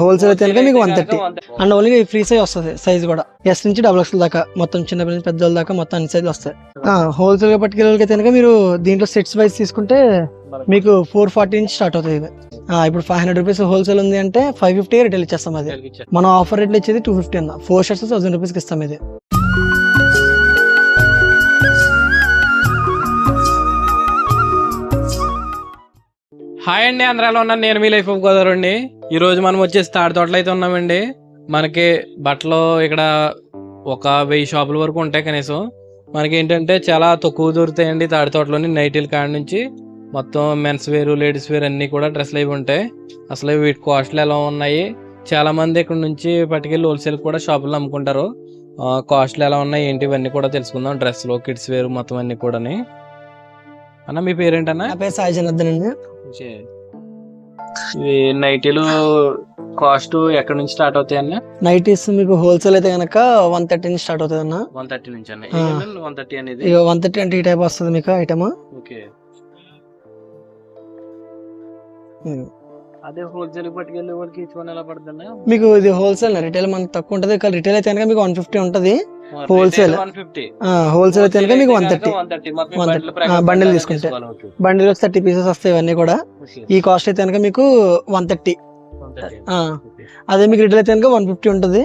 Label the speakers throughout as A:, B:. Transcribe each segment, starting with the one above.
A: Wholesale అయితే కనుక మీకు one thirty and only free size వస్తుంది సైజ్ కూడా. ఎస్ నుంచి డబుల్ ఎక్స్ దాకా మొత్తం చిన్న పిల్లల పెద్ద వాళ్ళ దాకా మొత్తం అన్ని సైజులు వస్తాయి. హోల్సేల్గా పట్టుకెళ్ళి అయితే కనుక మీరు దీంట్లో సెట్స్ వైజ్ తీసుకుంటే మీకు ఫోర్ ఫార్టీ నుంచి స్టార్ట్ అవుతుంది ఇది. ఇప్పుడు ఫైవ్ హండ్రెడ్ రూపీస్ హోల్సేల్ ఉంది అంటే ఫైవ్ ఫిఫ్టీ రిటైల్ ఇచ్చేస్తాం అది. మనం ఆఫర్ రేట్లు ఇచ్చేది టూ ఫిఫ్టీ అన్న. ఫోర్ షర్ట్స్ థౌసండ్ రూపీస్కి ఇస్తాం ఇది.
B: హాయ్ అండి ఆంధ్రాలో ఉన్నాను. నేను మీ లైఫ్ ఆఫ్ గోదావరి అండి ఈ రోజు మనం వచ్చేసి తాడి తోటలో అయితే ఉన్నామండి. మనకి బట్టలు ఇక్కడ ఒక వెయ్యి షాపుల వరకు ఉంటాయి కనీసం. మనకి ఏంటంటే చాలా తక్కువ దొరుకుతాయండి తాడి తోటలోని నైటీల కాడ నుంచి. మొత్తం మెన్స్ వేర్ లేడీస్ వేర్ అన్ని కూడా డ్రెస్సులు అవి ఉంటాయి. అసలు వీటి కాస్ట్లు ఎలా ఉన్నాయి? చాలా మంది ఇక్కడ నుంచి పట్టుకెళ్ళి హోల్సేల్ కూడా షాపుల్లో అమ్ముకుంటారు. కాస్ట్లు ఎలా ఉన్నాయి? ఏంటి? ఇవన్నీ కూడా తెలుసుకుందాం. డ్రెస్సులు కిడ్స్ వేర్ మొత్తం అన్ని కూడాని. అన్న మీ పేరేంటన్నా?
A: సాయి జనార్దన్ అండి
B: ఇది నైటీలు కాస్ట్ ఎక్కడ నుంచి స్టార్ట్ అవుతాయి అన్న
A: నైటీస్ మీకు హోల్సేల్ అయితే కనుక వన్ థర్టీ నుంచి స్టార్ట్ అవుతుంది అన్న
B: వన్ థర్టీ నుంచి అన్న. వన్ థర్టీ అనేది?
A: ఇక వన్ థర్టీ అంటే ఈ టైప్ వస్తుంది మీకు ఐటమ్.
B: ఓకే. అదే హోల్సేల్ పట్టుకెళ్ళే వాళ్ళకి ఇచ్చి ఎలా పడుతుంది
A: మీకు ఇది హోల్సేల్ రిటైల్ మనకు తక్కువ ఉంటుంది కానీ రిటైల్ అయితే కనుక మీకు వన్ ఫిఫ్టీ ఉంటుంది.
B: ఫిఫ్టీ
A: హోల్సేల్ అయితే కనుక మీకు one thirty one thirty bundle తీసుకుంటే. బండిల్ థర్టీ పీసెస్ వస్తాయి ఇవన్నీ కూడా. ఈ కాస్ట్ అయితే కనుక మీకు వన్ థర్టీ అదే మీకు రిటైల్ అయితే కనుక వన్ ఫిఫ్టీ ఉంటుంది.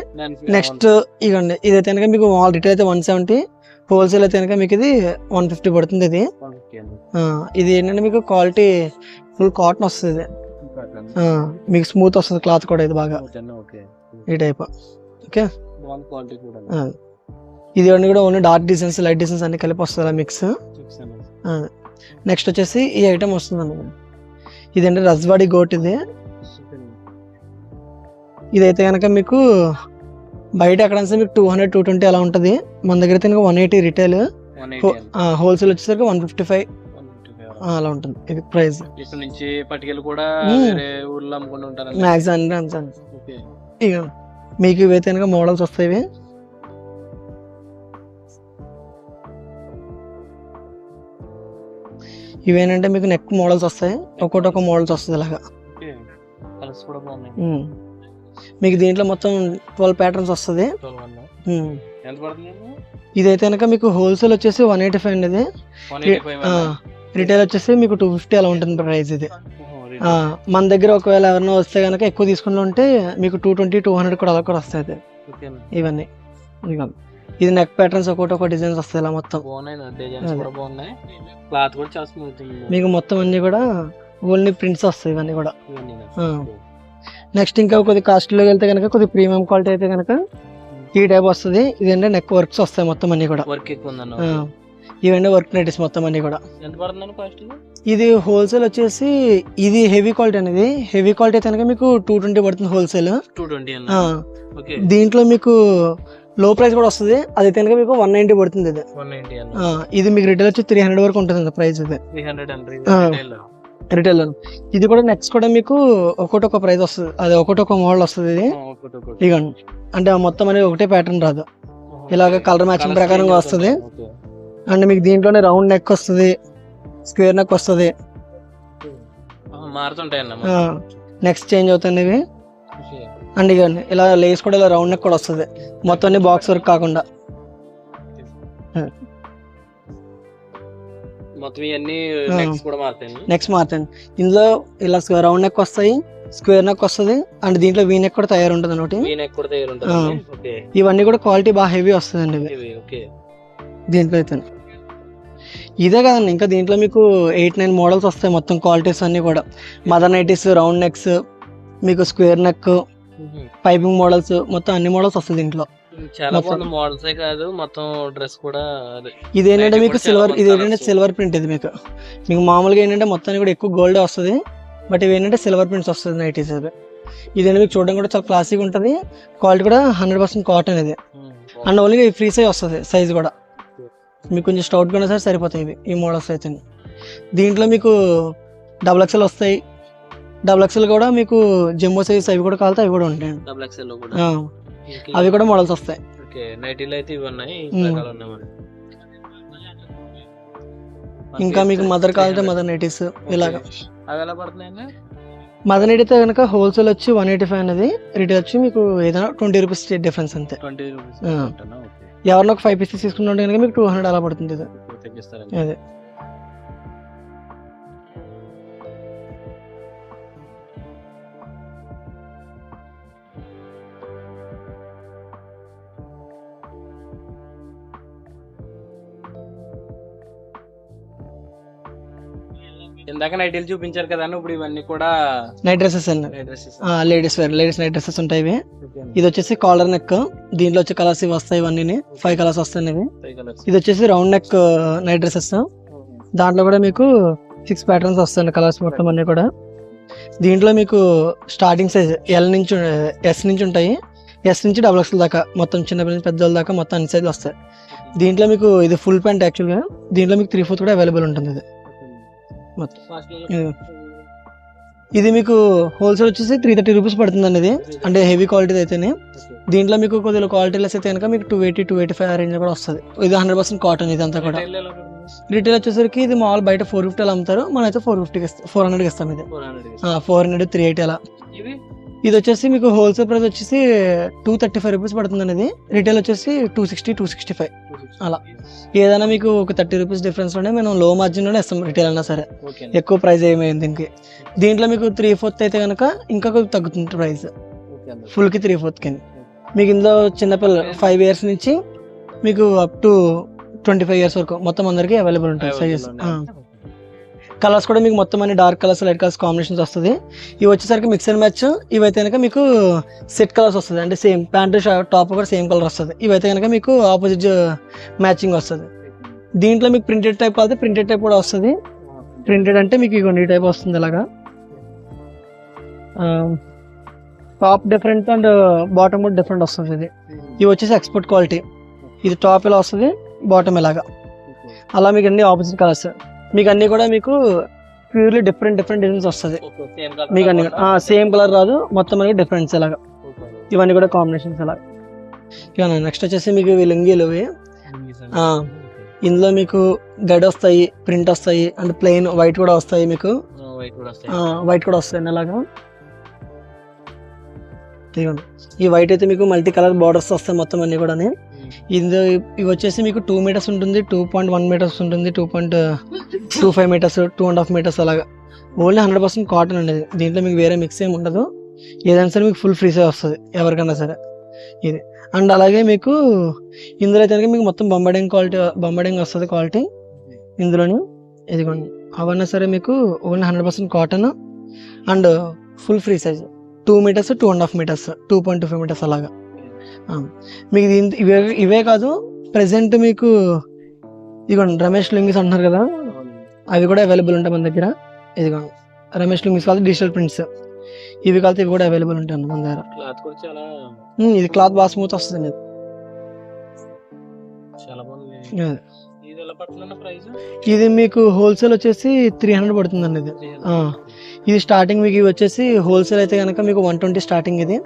A: నెక్స్ట్ ఇవ్వండి ఇదైతే కనుక మీకు మాల్ రిటైల్ అయితే వన్ సెవెంటీ హోల్సేల్ అయితే కనుక మీకు ఇది వన్ ఫిఫ్టీ పడుతుంది ఇది. ఇది ఏంటంటే మీకు క్వాలిటీ ఫుల్ కాటన్ వస్తుంది. మీకు స్మూత్ వస్తుంది క్లాత్ కూడా ఇది బాగా. ఈ టైప్ ఓకే. ఇది అన్ని కూడా only dark designs light designs అన్ని కలిపి వస్తుంది మిక్స్ నెక్స్ట్ వచ్చేసి ఈ ఐటమ్ వస్తుంది అన్నమాట ఇదంటే రజ్వాడి గోట్ ఇది? ఇదైతే కనుక మీకు బయట ఎక్కడైనా మీకు టూ హండ్రెడ్ టూ ట్వంటీ అలా ఉంటుంది. మన దగ్గర అయితే వన్ ఎయిటీ రిటైల్ హోల్సేల్ వచ్చేసరికి వన్ ఫిఫ్టీ ఫైవ్ అలా ఉంటుంది. ఇది ప్రైస్
B: ఇక్కడ నుంచి పట్టుకెళ్ళి కూడా
A: మ్మ్.
B: వేరే ఊర్లో అమ్ముకుంటూ ఉంటారు
A: మ్యాక్స్ హండ్రెడ్ అంతే ఇక మీకు ఇవైతే కనుక మోడల్స్ వస్తాయి. ఇవి ఇవేంటంటే మీకు నెక్ మోడల్స్ వస్తాయి. ఒక్కొక్కటి ఒక మోడల్స్ వస్తుంది ఇలాగా.
B: కలర్స్ కూడా బాగున్నాయి.
A: ఉమ్. మీకు దీంట్లో మొత్తం ట్వెల్వ్ ప్యాటర్న్స్ వస్తుంది. ఇదైతే కనుక మీకు హోల్సేల్ వచ్చేసి వన్ ఎయిటీ ఫైవ్ అండి రిటైల్ వచ్చేసి మీకు టూ ఫిఫ్టీ అలా ఉంటుంది ప్రైస్ ఇది. మన దగ్గర ఒకవేళ ఎవరైనా వస్తే కనుక ఎక్కువ తీసుకుంటూ ఉంటే మీకు టూ ట్వంటీ టూ హండ్రెడ్ కూడా అలా కూడా వస్తాయి. ఇవన్నీ. ఇది నెక్ ప్యాటర్న్స్ ఒక్కొక్కటి ఒక డిజైన్స్ వస్తాయి ఇలా మొత్తం. మీకు మొత్తం అన్ని కూడా ఓన్లీ ప్రింట్స్ వస్తాయి ఇవన్నీ కూడా. నెక్స్ట్ ఇంకా కొద్ది కాస్ట్లీలోకి వెళ్తే కనుక కొద్ది ప్రీమియం క్వాలిటీ అయితే కనుక ఈ టైప్ వస్తుంది. ఇదంటే నెక్ వర్క్స్ వస్తాయి మొత్తం అన్ని కూడా.
B: వర్క్ ఎక్కువ.
A: ఇవన్నీ వర్క్ నైటీస్ మొత్తం అన్ని కూడా.
B: ఎంత కాస్ట్
A: ఇది? హోల్సేల్ వచ్చేసి ఇది హెవీ క్వాలిటీ అనేది. హెవీ క్వాలిటీ అయితే కనుక మీకు టూ ట్వంటీ పడుతుంది హోల్సేల్
B: టూ ట్వంటీ
A: దీంట్లో మీకు లో ప్రైస్ కూడా వస్తుంది. అది అయితే కనుక మీకు వన్ నైన్టీ పడుతుంది ఇది. ఇది మీకు రిటైల్ వచ్చి త్రీ హండ్రెడ్ వరకు ఉంటుంది ప్రైస్ ఇది. రిటైల్ ఇది కూడా నెక్స్ట్ కూడా మీకు ఒకటి ఒక ప్రైస్ వస్తుంది. అది ఒకటి ఒక మోడల్ వస్తుంది ఇది. ఇగోండి. అంటే మొత్తం అనేది ఒకటే ప్యాటర్న్ రాదు. ఇలాగ కలర్ మ్యాచింగ్ ప్రకారంగా వస్తుంది. అండ్ మీకు దీంట్లోనే రౌండ్ నెక్ వస్తుంది స్క్వేర్ నెక్ వస్తుంది. నెక్స్ట్ చేంజ్ అవుతుంది ఇవి అండ్ ఇగోండి ఇలా లేస్ కూడా ఇలా రౌండ్ నెక్ కూడా వస్తుంది. మొత్తం అన్ని బాక్స్ వర్క్ కాకుండా.
B: ఇవన్నీ. నెక్స్ట్ మారుతాయి
A: ఇందులో ఇలా రౌండ్ నెక్ వస్తాయి స్క్వేర్ నెక్ వస్తుంది అండ్ దీంట్లో వీ నెక్ కూడా తయారు ఉంటుంది ఒకటి ఇవన్నీ కూడా క్వాలిటీ బాగా హెవీ ఇవి.
B: ఓకే.
A: దీంట్లో అయితే. ఇదే కదండి ఇంకా దీంట్లో మీకు ఎయిట్ నైన్ మోడల్స్ వస్తాయి మొత్తం క్వాలిటీస్ అన్ని కూడా. మదర్ నైటీస్ రౌండ్ నెక్స్ మీకు స్క్వేర్ నెక్ పైపింగ్ మోడల్స్ మొత్తం అన్ని మోడల్స్ వస్తాయి దీంట్లో.
B: చాలా. బాగుంది మోడల్సే కాదు మొత్తం డ్రెస్ కూడా
A: ఇది ఏంటంటే మీకు సిల్వర్ ఇది ఏంటంటే. సిల్వర్ ప్రింట్ ఇది మీకు. మీకు మామూలుగా ఏంటంటే మొత్తానికి కూడా ఎక్కువ గోల్డ్ వస్తుంది బట్ ఇవి ఏంటంటే సిల్వర్ ప్రింట్స్ వస్తుంది నైటీస్ ఇది ఇదేంటి మీకు చూడడం కూడా చాలా క్లాసిక్ ఉంటుంది క్వాలిటీ కూడా హండ్రెడ్ పర్సెంట్ కాటన్ ఇది. అండ్ ఓన్లీ ఫ్రీ సైజ్ వస్తుంది సైజ్ కూడా. మీకు కొంచెం స్టౌట్ కూడా సరే సరిపోతాయి ఇవి ఈ మోడల్స్ అయితే. దీంట్లో మీకు డబుల్ ఎక్స్ఎల్ వస్తాయి. డబుల్ ఎక్స్ఎల్ కూడా మీకు జంబో సైజ్ అవి కూడా కావాలి అవి కూడా ఉంటాయి
B: డబుల్ ఎక్స్ఎల్లో కూడా.
A: ఆ, అవి కూడా మోడల్స్ వస్తాయి. ఇంకా మీకు మదర్ కావాలంటే మదర్ నైటీస్ ఇలాగా. మదర్ నైట్ అయితే కనుక హోల్సేల్ వచ్చి వన్ ఎయిటీ ఫైవ్ అనేది రిటైల్ వచ్చి మీకు ఏదైనా ట్వంటీ రూపీస్ డిఫరెన్స్ అంతే.
B: ట్వంటీ రూపీస్
A: ఆ. ఎవరినో ఒక ఫైవ్ పీసెస్ తీసుకుంటే కనుక మీకు టూ హండ్రెడ్ అలా పడుతుంది అదే
B: ఇందాక నైటీలు చూపించారు కదా ఇప్పుడు ఇవన్నీ కూడా
A: నైట్ డ్రెస్సెస్ అండి ladies wear ladies night dresses ఉంటాయి ఇవి. ఇది వచ్చేసి కాలర్ నెక్ దీంట్లో వచ్చే కలర్స్ ఇవి వస్తాయి ఇవన్నీ ఫైవ్ కలర్స్ వస్తాయి ఇవి. ఇది వచ్చేసి రౌండ్ నెక్ నైట్ డ్రెస్సెస్ దాంట్లో కూడా మీకు సిక్స్ ప్యాటర్న్స్ వస్తాయండి కలర్స్ మొత్తం అన్ని కూడా. దీంట్లో మీకు స్టార్టింగ్ సైజ్ ఎల్ నుంచి ఎస్ నుంచి ఉంటాయి. ఎస్ నుంచి డబుల్ ఎక్స్ఎల్ దాకా మొత్తం చిన్నపిల్లల నుంచి పెద్దవాళ్ళ దాకా మొత్తం అన్ని సైజులు వస్తాయి. దీంట్లో మీకు ఇది ఫుల్ ప్యాంట్ యాక్చువల్గా దీంట్లో మీకు త్రీ ఫోర్త్ కూడా అవైలబుల్ ఉంటుంది ఇది. మొత్తం. ఇది. ఇది మీకు హోల్సేల్ వచ్చేసి త్రీ థర్టీ రూపీస్ పడుతుందండి ఇది. అంటే హెవీ క్వాలిటీ అయితేనే. దీంట్లో మీకు కొద్దిగా క్వాలిటీ లెస్ అయితే కనుక మీకు two eighty two eighty five range కూడా వస్తుంది. ఇది హండ్రెడ్ పర్సెంట్ కాటన్ ఇదంతా కూడా. రిటైల్ వచ్చేసరికి ఇది మామూలు బయట ఫోర్ ఫిఫ్టీ అలా అమ్ముతారు. మనం అయితే ఫోర్ ఫిఫ్టీకి ఇస్తాం ఫోర్ హండ్రెడ్కి ఇస్తాం ఇది. ఫోర్ హండ్రెడ్ త్రీ ఎయిటీ అలా. ఇది వచ్చేసి మీకు హోల్సేల్ ప్రైస్ వచ్చేసి టూ థర్టీ ఫైవ్ రూపీస్ పడుతుందండి ఇది రిటైల్ వచ్చేసి two sixty two sixty five అలా. ఏదైనా మీకు ఒక థర్టీ రూపీస్ డిఫరెన్స్లోనే మనం లో మార్జిన్లోనే ఇస్తాం రిటైల్ అయినా సరే. ఎక్కువ ప్రైస్ ఏమైంది దీనికి. దీంట్లో మీకు త్రీ ఫోర్త్ అయితే కనుక ఇంకా తగ్గుతుంది ప్రైస్ ఫుల్కి త్రీ ఫోర్త్ కింద. మీకు ఇందులో చిన్నపిల్ల ఫైవ్ ఇయర్స్ నుంచి మీకు up to twenty five years వరకు మొత్తం అందరికి అవైలబుల్ ఉంటాయి సైజెస్ కలర్స్ కూడా మీకు మొత్తం అన్ని dark colours light colours combinations వస్తుంది. ఇవి వచ్చేసరికి మిక్స్ అండ్ మ్యాచ్. ఇవైతే కనుక మీకు సెట్ కలర్స్ వస్తుంది. అంటే సేమ్ ప్యాంట్ టాప్ కూడా సేమ్ కలర్ వస్తుంది. ఇవైతే కనుక మీకు ఆపోజిట్ మ్యాచింగ్ వస్తుంది. దీంట్లో మీకు ప్రింటెడ్ టైప్ కాదు ప్రింటెడ్ టైప్ కూడా వస్తుంది. ప్రింటెడ్ అంటే మీకు ఇగోండి ఈ టైప్ వస్తుంది ఇలాగా. టాప్ డిఫరెంట్ అండ్ బాటమ్ కూడా డిఫరెంట్ వస్తుంది ఇది. ఇవి వచ్చేసి ఎక్స్పోర్ట్ క్వాలిటీ. ఇది టాప్ ఇలా వస్తుంది బాటమ్ ఇలాగా. అలా మీకు అన్ని ఆపోజిట్ కలర్స్. మీకు అన్ని కూడా మీకు ప్యూర్లీ డిఫరెంట్ డిఫరెంట్ డిజైన్స్ వస్తుంది. మీకు అన్ని సేమ్ కలర్ రాదు. మొత్తం అన్ని డిఫరెన్స్ ఇలాగా ఇవన్నీ కూడా కాంబినేషన్స్ ఇలా ఇక నెక్స్ట్ వచ్చేసి మీకు ఇవి లుంగీలు ఇవి ఇందులో మీకు గడ్ వస్తాయి ప్రింట్ వస్తాయి అండ్ ప్లెయిన్ వైట్ కూడా వస్తాయి మీకు. వైట్ కూడా వస్తాయి. అలాగా ఈ వైట్ అయితే మీకు మల్టీ కలర్ బార్డర్స్ వస్తాయి మొత్తం అన్ని కూడా ఇది ఇవి వచ్చేసి మీకు టూ మీటర్స్ ఉంటుంది టూ పాయింట్ వన్ మీటర్స్ ఉంటుంది two point two five metres two and half metres అలాగా. ఓన్లీ హండ్రెడ్ పర్సెంట్ కాటన్ అనేది దీంట్లో మీకు వేరే మిక్స్ ఏమి ఉండదు. ఏదైనా సరే మీకు ఫుల్ ఫ్రీ సే వస్తుంది ఎవరికైనా సరే. ఇది. అండ్ అలాగే మీకు ఇందులో అయితే మీకు మొత్తం బొంబడింగ్ క్వాలిటీ బొంబడింగ్ వస్తుంది క్వాలిటీ ఇందులోని ఇదిగోండి. అవన్నీ సరే మీకు only hundred percent cotton and full free size two metres two and half metres two point two five metres అలాగా. మీకు ఇవే ఇవే కాదు ప్రజెంట్ మీకు ఇదిగోండి రమేష్ లుంగిస్ అంటున్నారు కదా? అవి కూడా అవైలబుల్ ఉంటాయి మన దగ్గర. ఇదిగోండి రమేష్ లుంగిస్ కాదు డిజిటల్ ప్రింట్స్ ఇవి కాదు ఇవి కూడా అవైలబుల్ ఉంటాయి మన దగ్గర. ఇది క్లాత్ బాగా స్మూత్ వస్తుంది ఇది. మీకు హోల్సేల్ వచ్చేసి త్రీ హండ్రెడ్ పడుతుందండి ఇది. ఇది స్టార్టింగ్ మీకు ఇవి వచ్చేసి హోల్సేల్ అయితే కనుక మీకు వన్ ట్వంటీ స్టార్టింగ్ ఇది.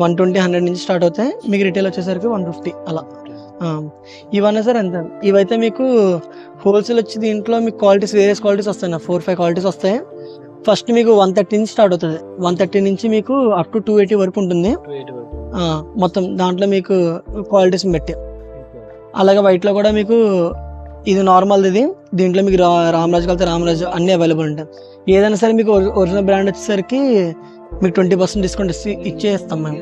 A: వన్ ట్వంటీ హండ్రెడ్ నుంచి స్టార్ట్ అవుతాయి. మీకు రిటైల్ వచ్చేసరికి వన్ ఫిఫ్టీ అలా. ఇవన్నీ సార్ ఎంత ఇవైతే మీకు హోల్సేల్ వచ్చి దీంట్లో మీకు క్వాలిటీస్ వేరియస్ క్వాలిటీస్ వస్తాయి ఫోర్ ఫైవ్ క్వాలిటీస్ వస్తాయి. ఫస్ట్ మీకు వన్ థర్టీ నుంచి స్టార్ట్ అవుతుంది. వన్ థర్టీ నుంచి మీకు అప్ టు టూ ఎయిటీ వరకు ఉంటుంది. మొత్తం దాంట్లో మీకు క్వాలిటీస్ బట్టి అలాగే వైట్లో కూడా మీకు ఇది నార్మల్ ఇది. దీంట్లో మీకు రా రామరాజు కలితే రామరాజు అన్నీ అవైలబుల్ ఉంటాయి. ఏదైనా సరే మీకు ఒరిజినల్ బ్రాండ్ వచ్చేసరికి మీకు ట్వంటీ పర్సెంట్ డిస్కౌంట్ ఇచ్చి ఇచ్చేస్తాం మేము.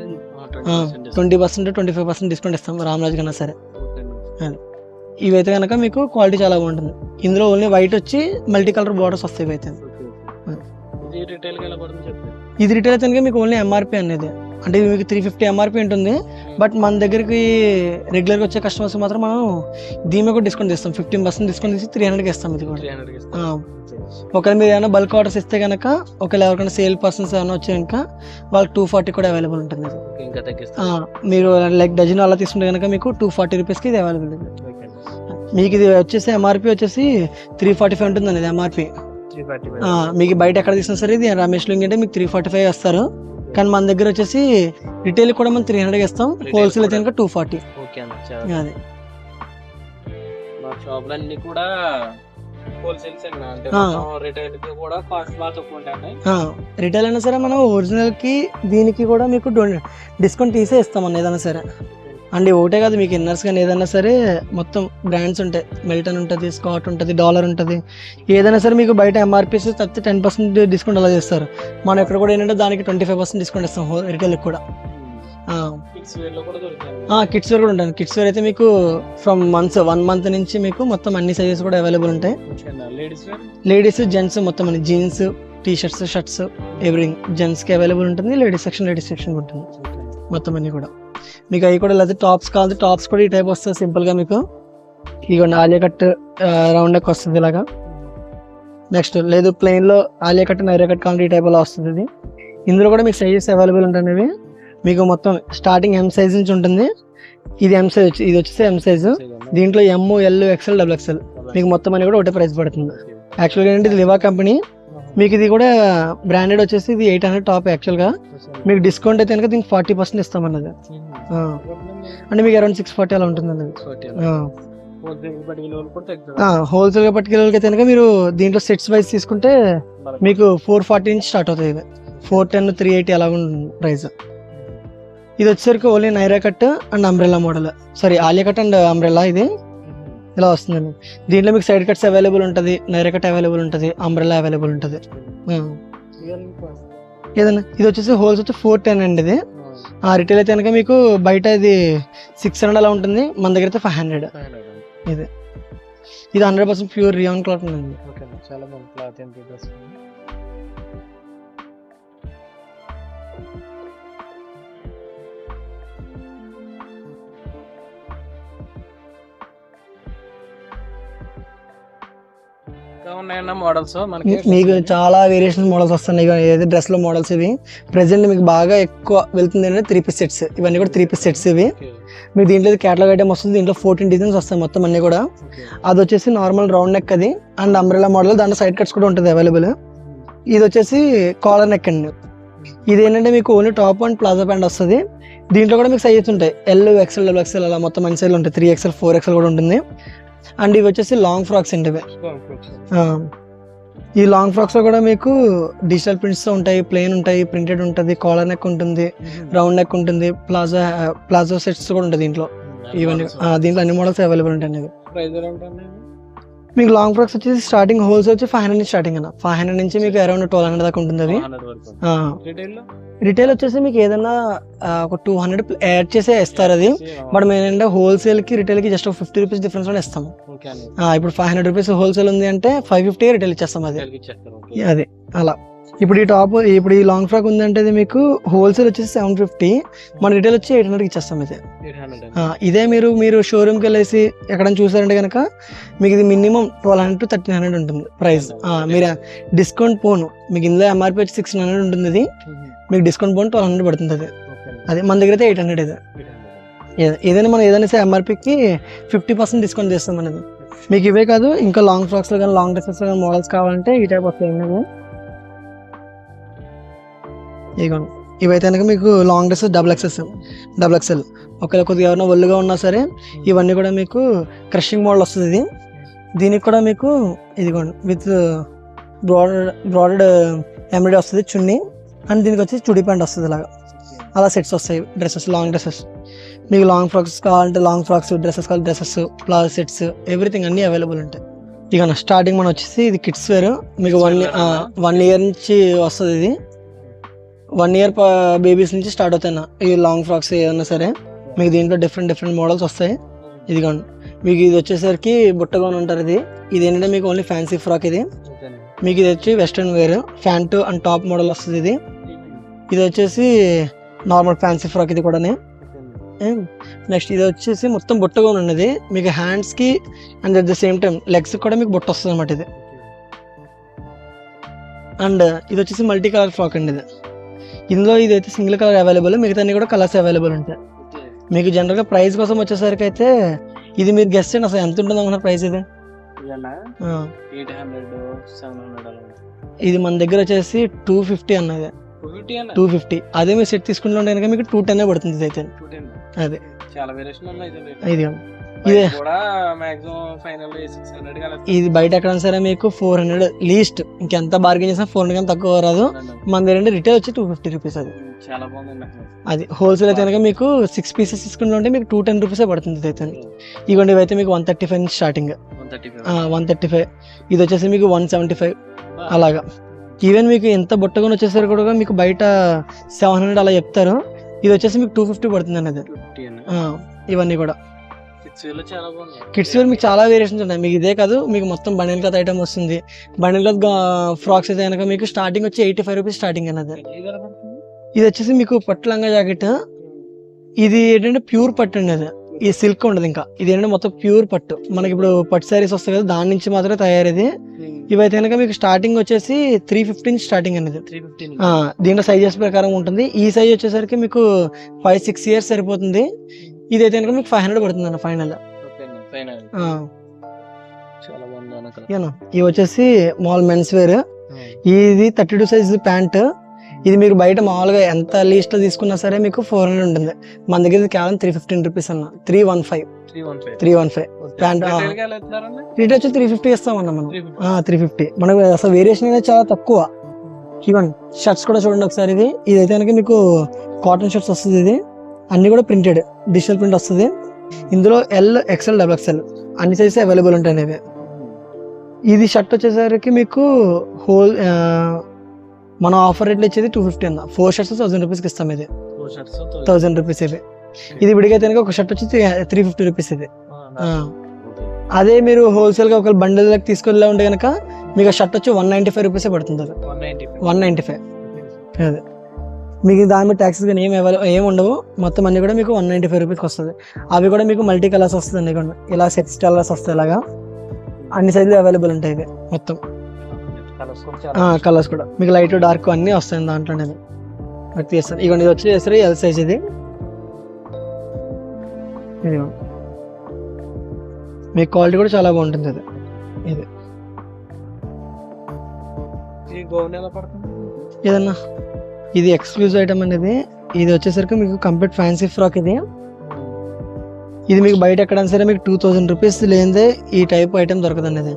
A: Twenty percent twenty five percent discount ఇస్తాం రామరాజు కన్నా సరే. ఇవైతే కనుక మీకు క్వాలిటీ చాలా బాగుంటుంది. ఇందులో ఓన్లీ వైట్ వచ్చి మల్టీ కలర్ బార్డర్స్ వస్తాయి ఇవైతే.
B: ఇది రిటైల్
A: అయితే మీకు ఓన్లీ ఎంఆర్పి అనేది. అంటే ఇది మీకు త్రీ ఫిఫ్టీ ఎంఆర్పి ఉంటుంది. బట్ మన దగ్గరికి రెగ్యులర్గా వచ్చే కస్టమర్స్ మాత్రం మనం దీని మీద కూడా డిస్కౌంట్ ఇస్తాం ఫిఫ్టీన్ పర్సెంట్ డిస్కౌంట్ ఇచ్చి త్రీ హండ్రెడ్కి ఇస్తాం ఇది కూడా. ఒకవేళ మీరు ఏమైనా బల్క్ ఆర్డర్స్ ఇస్తే కనుక ఒకవేళ ఎవరికైనా సేల్ పర్సన్స్ ఏమైనా వచ్చే కనుక వాళ్ళకి టూ ఫార్టీ కూడా అవైలబుల్ ఉంటుంది మీరు లైక్ డజన్ అలా తీసుకుంటే కనుక మీకు టూ ఫార్టీ రూపీస్కి ఇది అవైలబుల్ ఉంది. మీకు ఇది వచ్చేసి ఎంఆర్పి వచ్చేసి త్రీ ఫార్టీ ఫైవ్ ఉంటుంది ఇది ఎంఆర్పి మీకు బయట ఎక్కడ తీసినా సరే ఇది రమేష్ లింగ్ అంటే మీకు త్రీ ఫార్టీ ఫైవ్ వస్తారు. కానీ మన దగ్గర వచ్చేసి రిటైల్ కూడా మనం త్రీ హండ్రెడ్ ఇస్తాం హోల్సేల్ అయితే. కనుక టూ ఫార్టీ
B: అన్న
A: అది.
B: షాపులు అన్ని కూడా. రిటైల్
A: అయినా సరే మనం ఒరిజినల్కి దీనికి కూడా మీకు డిస్కౌంట్ తీసే ఇస్తాం ఏదైనా సరే. అండ్ ఒకటే కాదు మీకు ఇన్నర్స్ కానీ ఏదైనా సరే మొత్తం బ్రాండ్స్ ఉంటాయి. మెల్టన్ ఉంటుంది స్కాట్ ఉంటుంది డాలర్ ఉంటుంది. ఏదైనా సరే మీకు బయట ఎంఆర్పీస్ తప్పితే టెన్ పర్సెంట్ డిస్కౌంట్ అలా చేస్తారు. మనం ఇక్కడ కూడా ఏంటంటే దానికి ట్వంటీ ఫైవ్ పర్సెంట్ డిస్కౌంట్ ఇస్తాం రిటైల్కి కూడా. కిడ్స్ వేర్ కూడా ఉంటుంది కిడ్స్ వేర్ అయితే మీకు ఫ్రమ్ మంత్స్ వన్ మంత్ నుంచి మీకు మొత్తం అన్ని సైజెస్ కూడా అవైలబుల్ ఉంటాయి.
B: లేడీస్
A: జెంట్స్ మొత్తం అన్ని jeans T shirts shirts everything జెంట్స్కి అవైలబుల్ ఉంటుంది లేడీస్ సెక్షన్ లేడీస్ సెక్షన్ ఉంటుంది. మొత్తం అన్ని కూడా. మీకు అవి కూడా లేదా టాప్స్ కావాలి టాప్స్ కూడా ఈ టైప్ వస్తుంది సింపుల్గా మీకు. ఇదిగోండి ఆలియా కట్ రౌండ్ నెక్ వస్తుంది ఇలాగా. నెక్స్ట్ లేదు ప్లెయిన్లో ఆలియా కట్ నైరియా కట్ కావాలి ఈ టైప్ అలా వస్తుంది ఇది. ఇందులో కూడా మీకు సైజెస్ అవైలబుల్ ఉంటాయి మీకు మొత్తం స్టార్టింగ్ ఎం సైజ్ నుంచి ఉంటుంది. ఇది ఎం సైజ్ ఇది వచ్చేసి ఎం సైజ్ దీంట్లో M L XL double XL మీకు మొత్తం అని కూడా ఒకటే ప్రైస్ పడుతుంది. యాక్చువల్గా ఏంటంటే ఇది లివా కంపెనీ మీకు ఇది కూడా బ్రాండెడ్ వచ్చేసి ఇది ఎయిట్ హండ్రెడ్ టాప్ యాక్చువల్గా మీకు డిస్కౌంట్ అయితే కనుక దీనికి ఫార్టీ పర్సెంట్ ఇస్తామన్నది. అంటే మీకు అరౌండ్ సిక్స్ ఫార్టీ అలా ఉంటుంది అన్నది హోల్సేల్గా పట్టుకెళ్ళకి అయితే కనుక మీరు దీంట్లో సెట్స్ వైజ్ తీసుకుంటే మీకు ఫోర్ ఫార్టీ నుంచి స్టార్ట్ అవుతుంది ఇది ఫోర్ టెన్ త్రీ ఎయిటీ అలా ఉంటుంది ప్రైస్ ఇది వచ్చేసరికి only Naira cut and umbrella model sorry Alia cut and umbrella ఇది. ఇలా వస్తుందండి. దీంట్లో మీకు సైడ్ కట్స్ అవైలబుల్ ఉంటుంది నైరా కట్ అవైలబుల్ ఉంటుంది అంబ్రెల్లా అవైలబుల్ ఉంటుంది. ఏదన్నా? ఇది వచ్చేసి హోల్స్ వచ్చి ఫోర్ టెన్ అండి ఇది. ఆ. రిటైల్ అయితే కనుక మీకు బయట ఇది సిక్స్ హండ్రెడ్ అలా ఉంటుంది మన దగ్గర అయితే ఫైవ్ హండ్రెడ్. ఇది. ఇది hundred percent pure rayon cloth ఉందండి.
B: చాలా బాగుంది క్లాత్ ఉన్నాయన్న మోడల్స్ మనకి
A: మీకు చాలా వేరియేషన్ మోడల్స్ వస్తున్నాయి. ఇక ఏది డ్రెస్లో మోడల్స్ ఇవి ప్రెసెంట్ మీకు బాగా ఎక్కువ వెళ్తుంది అంటే త్రీ పీస్ సెట్స్ ఇవన్నీ కూడా త్రీ పీస్ సెట్స్ ఇవి. మీకు దీంట్లో క్యాటలాగ్ ఐటమ్ వస్తుంది. దీంట్లో ఫోర్టీన్ డిజైన్స్ వస్తాయి మొత్తం అన్ని కూడా. అది వచ్చేసి నార్మల్ రౌండ్ నెక్ అది. అండ్ అంబ్రెలా మోడల్ దాంట్లో సైడ్ కట్స్ కూడా ఉంటుంది అవైలబుల్ ఇది వచ్చేసి కాలర్ నెక్ అండి. ఇది ఏంటంటే మీకు only top and palazzo pant వస్తుంది. దీంట్లో కూడా మీకు సైజెస్ ఉంటాయి. ఎల్ ఎక్సెల్ డబుల్ ఎక్సెల్ అలా మొత్తం అన్ని సైజులు ఉంటాయి. త్రీ ఎక్సెల్ ఫోర్ ఎక్సెల్ కూడా ఉంటుంది. అండ్ ఇవి వచ్చేసి లాంగ్ ఫ్రాక్స్ అండి ఇవి. ఈ లాంగ్ ఫ్రాక్స్లో కూడా మీకు డిజిటల్ ప్రింట్స్ ఉంటాయి ప్లెయిన్ ఉంటాయి ప్రింటెడ్ ఉంటుంది కాలర్ నెక్ ఉంటుంది రౌండ్ నెక్ ఉంటుంది ప్లాజా ప్లాజో సెట్స్ కూడా ఉంటుంది దీంట్లో. ఇవన్నీ ఆ, దీంట్లో అన్ని మోడల్స్ అవైలబుల్ ఉంటాయి మీకు లాంగ్ ఫ్రాక్స్ వచ్చేసి స్టార్టింగ్ హోల్స్ వచ్చి ఫైవ్ హండ్రెడ్ నుంచి స్టార్టింగ్ అన్న. ఫైవ్ హండ్రెడ్ నుంచి మీకు అరౌండ్ ట్వెల్వ్ హండ్రెడ్ దాకా ఉంటుంది అవి
B: రిటైల్
A: వచ్చేసి మీకు ఏదైనా ఒక టూ హండ్రెడ్ యాడ్ చేసే ఇస్తారు అది. బట్ మేము ఏంటంటే హోల్సేల్కి రిటైల్కి జస్ట్ ఒక ఫిఫ్టీ రూపీస్ డిఫరెన్స్లో ఇస్తాము. ఇప్పుడు ఫైవ్ హండ్రెడ్ రూపీస్ హోల్సేల్ ఉంది అంటే ఫైవ్ ఫిఫ్టీ రిటైల్ ఇచ్చేస్తాం అది. అది అలా. ఇప్పుడు ఈ టాప్ ఇప్పుడు ఈ లాంగ్ ఫ్రాక్ ఉందంటే ఇది మీకు హోల్సేల్ వచ్చేసి సెవెన్ ఫిఫ్టీ. మన రిటైల్ వచ్చి ఎయిట్ హండ్రెడ్కి ఇచ్చేస్తాం ఆ, ఇదే మీరు మీరు షోరూమ్కి వెళ్ళేసి ఎక్కడైనా చూసారంటే కనుక మీకు ఇది minimum twelve hundred to thirteen hundred ఉంటుంది ప్రైస్ మీరు డిస్కౌంట్ పోను. మీకు ఇందులో ఎంఆర్పి వచ్చి సిక్స్ హండ్రెడ్ ఉంటుంది ఇది. మీకు డిస్కౌంట్ పోను ట్వెల్వ్ హండ్రెడ్ పడుతుంది అది. అది మన దగ్గర అయితే ఎయిట్ హండ్రెడ్ ఇది. ఏదైనా మనం ఏదైనా సరే ఎంఆర్పికి ఫిఫ్టీ పర్సెంట్ డిస్కౌంట్ చేస్తాం అనేది మీకు ఇవే కాదు ఇంకా లాంగ్ ఫ్రాక్స్లో కానీ లాంగ్ డ్రెస్సెస్లో కానీ మోడల్స్ కావాలంటే ఈ టైప్ వస్తాయి ఇదిగోండి ఇవైతే కనుక మీకు long dress double XS double XL ఒకవేళ కొద్దిగా ఎవరైనా ఒళ్ళుగా ఉన్నా సరే ఇవన్నీ కూడా మీకు క్రషింగ్ మోడల్ వస్తుంది ఇది. దీనికి కూడా మీకు ఇదిగోండి విత్ బ్రాడెడ్ బ్రాడెడ్ ఎంబ్రాయిడరీ వస్తుంది చున్నీ అండ్ దీనికి వచ్చి చుడి ప్యాంట్ వస్తుంది ఇలాగా. అలా సెట్స్ వస్తాయి డ్రెస్సెస్ లాంగ్ డ్రెస్సెస్ మీకు లాంగ్ ఫ్రాక్స్ కావాలంటే లాంగ్ ఫ్రాక్స్ డ్రెస్సెస్ కావాలి డ్రెస్సెస్ ప్లాజో సెట్స్ ఎవ్రీథింగ్ అన్నీ అవైలబుల్ ఉంటాయి. ఇక స్టార్టింగ్ మనం వచ్చేసి ఇది కిడ్స్ వేర్ మీకు వన్ వన్ ఇయర్ నుంచి వస్తుంది ఇది. వన్ ఇయర్ బేబీస్ నుంచి స్టార్ట్ అవుతాయి ఈ లాంగ్ ఫ్రాక్స్ ఏదైనా సరే మీకు దీంట్లో డిఫరెంట్ డిఫరెంట్ మోడల్స్ వస్తాయి. ఇదిగోండి. మీకు ఇది వచ్చేసరికి బుట్టగోన్ ఉంటారు ఇది. ఇది ఏంటంటే మీకు ఓన్లీ ఫ్యాన్సీ ఫ్రాక్ ఇది. మీకు ఇది వచ్చి western wear pant and top model వస్తుంది ఇది. ఇది వచ్చేసి నార్మల్ ఫ్యాన్సీ ఫ్రాక్ ఇది కూడా నెక్స్ట్ hmm. ఇది వచ్చేసి మొత్తం బుట్టగా ఉన్నది. మీకు హ్యాండ్స్కి and at the same time legs కూడా మీకు బుట్ట వస్తుంది అనమాట ఇది. అండ్ ఇది వచ్చేసి మల్టీ కలర్ ఫ్రాక్ అండి ఇది. ఇందులో ఇది అయితే సింగిల్ కలర్ అవైలబుల్ మిగతా అన్ని కూడా కలర్స్ అవైలబుల్ ఉంటాయి. మీకు జనరల్గా ప్రైస్ కోసం వచ్చేసరికి అయితే ఇది మీరు గెస్ట్ చేయండి అసలు ఎంత ఉంటుంది అనుకున్న ప్రైస్ ఇది? ఇది మన దగ్గర వచ్చేసి టూ ఫిఫ్టీ అన్నది. టూ ఫిఫ్టీ అదే మీరు సెట్ తీసుకుంటే మీకు టూ టెన్ పడుతుంది ఇది అయితే. అదే.
B: చాలా వేరియేషన్ ఉన్నాయి ఇది
A: ఇది. ఇదే.
B: కూడా మాక్సిమం ఫైనల్ సిక్స్ హండ్రెడ్
A: ఇది బయట ఎక్కడైనా సరే మీకు ఫోర్ హండ్రెడ్ లీస్ట్. ఇంకెంత బార్గెన్ చేసినా ఫోర్ హండ్రెడ్ కానీ తక్కువ రాదు. మన దగ్గర రిటైల్ వచ్చి టూ ఫిఫ్టీ రూపీస్ అది.
B: చాలా బాగుందండి
A: అది హోల్సేల్ అయితే కనుక మీకు సిక్స్ పీసెస్ తీసుకుంటుంటే మీకు టూ టెన్ రూపీసే పడుతుంది అయితే ఇదిగోండి ఇవైతే మీకు వన్ థర్టీ ఫైవ్ నుంచి స్టార్టింగ్.
B: One thirty
A: five. ఇది వచ్చేసి మీకు వన్ సెవెంటీ ఫైవ్. అలాగా. ఈవెన్ మీకు ఎంత బుట్టగా వచ్చేసరికి కూడా మీకు బయట సెవెన్ హండ్రెడ్ అలా చెప్తారు. ఇది వచ్చేసి మీకు టూ ఫిఫ్టీ పడుతుంది అనేది ఆ, ఇవన్నీ కూడా. కిడ్స్ వేర్ మీకు చాలా వేరియేషన్స్ ఉన్నాయి. మీకు ఇదే కాదు మీకు మొత్తం బండిల్ క్లాత్ ఐటమ్ వస్తుంది. బండిల్ క్లాత్ ఫ్రాక్స్ అయితే కనుక మీకు స్టార్టింగ్ వచ్చి ఎయిటీ ఫైవ్ రూపీస్ స్టార్టింగ్ అనేది ఇది వచ్చేసి మీకు పట్టు లంగా జాకెట్. ఇది ఏంటంటే ప్యూర్ పట్టు అండి అది ఈ సిల్క్ ఉండదు ఇంకా. ఇది ఏంటంటే మొత్తం ప్యూర్ పట్టు. మనకి ఇప్పుడు పట్టు శారీస్ వస్తాయి కదా దాని నుంచి మాత్రమే తయారది ఇవైతే కనుక మీకు స్టార్టింగ్ వచ్చేసి త్రీ ఫిఫ్టీన్ స్టార్టింగ్ అనేది
B: త్రీ ఫిఫ్టీన్
A: ఆ, దీంట్లో సైజెస్ ప్రకారం ఉంటుంది. ఈ సైజ్ వచ్చేసరికి మీకు ఫైవ్ సిక్స్ ఇయర్స్ సరిపోతుంది. ఇదైతే కనుక మీకు ఫైవ్ హండ్రెడ్ పడుతుంది అన్న ఫైనల్ ఇవి వచ్చేసి మాల్ మెన్స్ వేర్ ఇది థర్టీ టూ సైజ్ ప్యాంట్ ఇది మీకు బయట మామూలుగా ఎంత లీస్ట్లో తీసుకున్నా సరే మీకు ఫోర్ హండ్రెడ్ ఉంటుంది. మన దగ్గర కేవలం త్రీ ఫిఫ్టీన్ రూపీస్ అన్న. Three one five
B: three one five
A: ఆ. రేట్ వచ్చి త్రీ ఫిఫ్టీ ఇస్తామన్న మనం. త్రీ ఫిఫ్టీ మనకు అసలు వేరియేషన్ అనేది చాలా తక్కువ. చూడండి షర్ట్స్ కూడా చూడండి ఒకసారి ఇది. ఇదైతే కనుక మీకు కాటన్ షర్ట్స్ వస్తుంది ఇది. అన్ని కూడా ప్రింటెడ్ డిజిటల్ ప్రింట్ వస్తుంది. ఇందులో ఎల్ ఎక్స్ఎల్ డబల్ ఎక్స్ఎల్ అన్ని సైజెస్ అవైలబుల్ ఉంటాయి అనేవి. ఇది షర్ట్ వచ్చేసరికి మీకు హోల్ మన ఆఫర్ రేట్లు ఇచ్చేది టూ ఫిఫ్టీ అన్న. ఫోర్ షర్ట్స్ థౌసండ్ రూపీస్కి ఇస్తాం ఇది. థౌసండ్ రూపీస్ ఇది. ఇది విడిగైతే ఒక షర్ట్ వచ్చి త్రీ ఫిఫ్టీ రూపీస్ ఇది. అదే మీరు హోల్సేల్గా ఒక బండిల్ తీసుకెళ్ళా ఉంటే కనుక మీకు ఆ షర్ట్ వచ్చి వన్ నైంటీ ఫైవ్ రూపీసే పడుతుంది అది.
B: One ninety
A: one ninety five అదే. మీకు దాని మీద ట్యాక్సెస్ కానీ ఏం అవైలబుల్ ఏం ఉండవు. మొత్తం అన్ని కూడా మీకు వన్ నైంటీ ఫైవ్ రూపీస్కి వస్తుంది. అవి కూడా మీకు మల్టీ కలర్స్ వస్తుంది కూడా ఇలా సెట్స్ కలర్స్ వస్తాయి ఇలాగా. అన్ని సైజులు అవైలబుల్ ఉంటాయి ఇవి మొత్తం. కలర్స్ కూడా మీకు లైట్ డార్క్ అన్నీ వస్తాయి దాంట్లోనే తీస్తాను ఇగోండి ఇది వచ్చి చేస్తారు. ఎల్ సైజ్ ఇది. ఇది మీ క్వాలిటీ కూడా చాలా బాగుంటుంది అది. ఇది. ఏదన్నా? ఇది ఎక్స్క్లూజివ్ ఐటమ్ అనేది. ఇది వచ్చేసరికి మీకు కంప్లీట్ ఫ్యాన్సీ ఫ్రాక్ ఇది. ఇది మీకు బయట ఎక్కడైనా సరే మీకు టూ థౌజండ్ రూపీస్ లేనిదే ఈ టైప్ ఐటమ్ దొరకదండి ఇది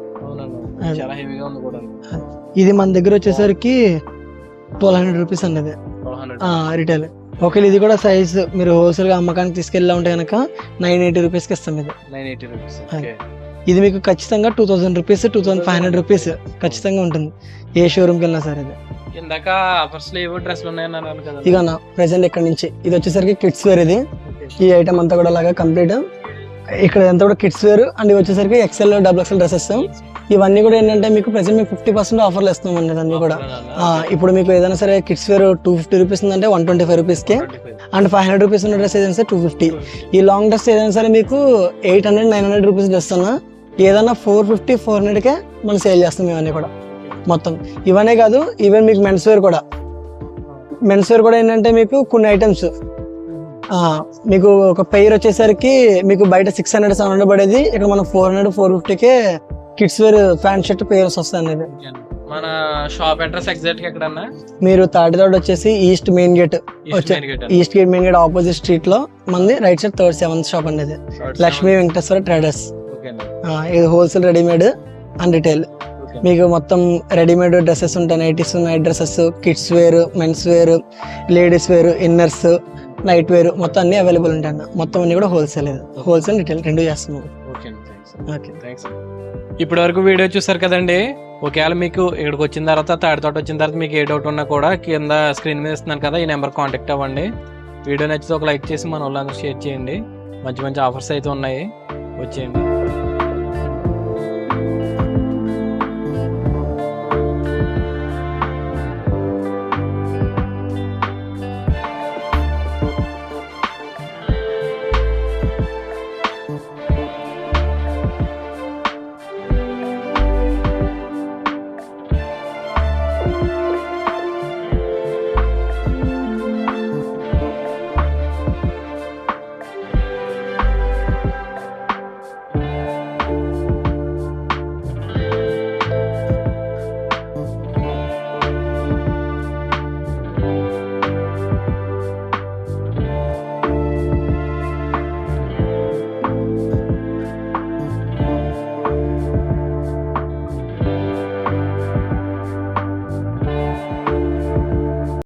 B: ఉంది కూడా.
A: ఇది మన దగ్గర వచ్చేసరికి ట్వెల్వ్ హండ్రెడ్ రూపీస్ అనేది రిటైల్ ఒకవేళ ఇది కూడా సైజ్ మీరు హోల్సేల్గా అమ్మకానికి తీసుకెళ్ళా ఉంటే కనుక నైన్ ఎయిటీ రూపీస్కి ఇస్తాం ఇది.
B: Nine eighty rupees.
A: ఇది మీకు ఖచ్చితంగా two thousand rupees two thousand five hundred rupees ఖచ్చితంగా ఉంటుంది. ఏ షోరూమ్కి వెళ్ళినా సరే ఇది.
B: ఇందాక ఫస్ట్ ఏవో డ్రెస్లు ఉన్నాయన్నారు కదా.
A: ఇక నా ప్రెసెంట్ ఇక్కడ నుంచి. ఇది వచ్చేసరికి కిడ్స్ వేర్ ఇది. ఈ ఐటమ్ అంతా కూడా అలాగా కంప్లీట్ ఇక్కడ అంతా కూడా కిడ్స్ వేర్ అండ్ ఇవి వచ్చేసరికి ఎక్సెల్ డబుల్ ఎక్సెల్ డ్రెస్సెస్ ఇవన్నీ కూడా ఏంటంటే మీకు ప్రెసెంట్ మీకు ఫిఫ్టీ పర్సెంట్ ఆఫర్లు ఇస్తున్నాం అండి అన్ని కూడా. ఇప్పుడు మీకు ఏదైనా సరే kids wear two fifty rupees ఉందంటే వన్ ట్వంటీ ఫైవ్ రూపీస్కి అండ్ ఫైవ్ హండ్రెడ్ రూపీస్ ఉన్న డ్రెస్ ఏదైనా సరే టూ ఫిఫ్టీ ఈ లాంగ్ డ్రెస్ ఏదైనా సరే మీకు eight hundred nine hundred rupees ఇస్తున్నా ఏదైనా ఫోర్ ఫిఫ్టీ ఫోర్ హండ్రెడ్కే మనం సేల్ చేస్తాం ఇవన్నీ కూడా. మొత్తం. ఇవన్నీ కాదు ఈవెన్ మీకు మెన్స్ వేర్ కూడా. మెన్స్ వేర్ కూడా ఏంటంటే మీకు కొన్ని ఐటమ్స్ మీకు ఒక పెయిర్ వచ్చేసరికి మీకు బయట సిక్స్ హండ్రెడ్ సెవెన్ హండ్రెడ్ పడేది. ఇక్కడ మనం four hundred four fifty K kids wear pant shirt pairs వస్తాయి అనేది
B: మన షాప్ అడ్రస్ ఎగ్జాక్ట్గా ఎక్కడన్నా?
A: మీరు థర్డ్ థర్డ్ వచ్చేసి east main gate east gate main gate opposite స్ట్రీట్లో మంది right side third seventh shop అనేది. లక్ష్మీ వెంకటేశ్వర ట్రేడర్స్ ఇది హోల్సేల్ రెడీమేడ్ అండ్ రిటైల్ మీకు మొత్తం రెడీమేడ్ డ్రెస్సెస్ ఉంటాయి nighties night dresses kids wear men's wear ladies wear inners night wear మొత్తం అన్ని available ఉంటాయి అన్న. మొత్తం అన్ని కూడా హోల్సేల్ హోల్సేల్ రిటైల్ రెండు చేస్తున్నాం.
B: ఓకే
A: ఓకే
B: థ్యాంక్స్ ఇప్పటి వరకు వీడియో చూసారు కదండి ఒకవేళ మీకు ఇక్కడికి వచ్చిన తర్వాత తాడితోట వచ్చిన తర్వాత మీకు ఏ డౌట్ ఉన్నా కూడా కింద స్క్రీన్ మీద ఇస్తున్నాను కదా ఈ నెంబర్ కాంటాక్ట్ అవ్వండి. వీడియో నచ్చితే ఒక లైక్ చేసి మన వాళ్ళందరూ షేర్ చేయండి. మంచి మంచి ఆఫర్స్ అయితే ఉన్నాయి. వచ్చేయండి.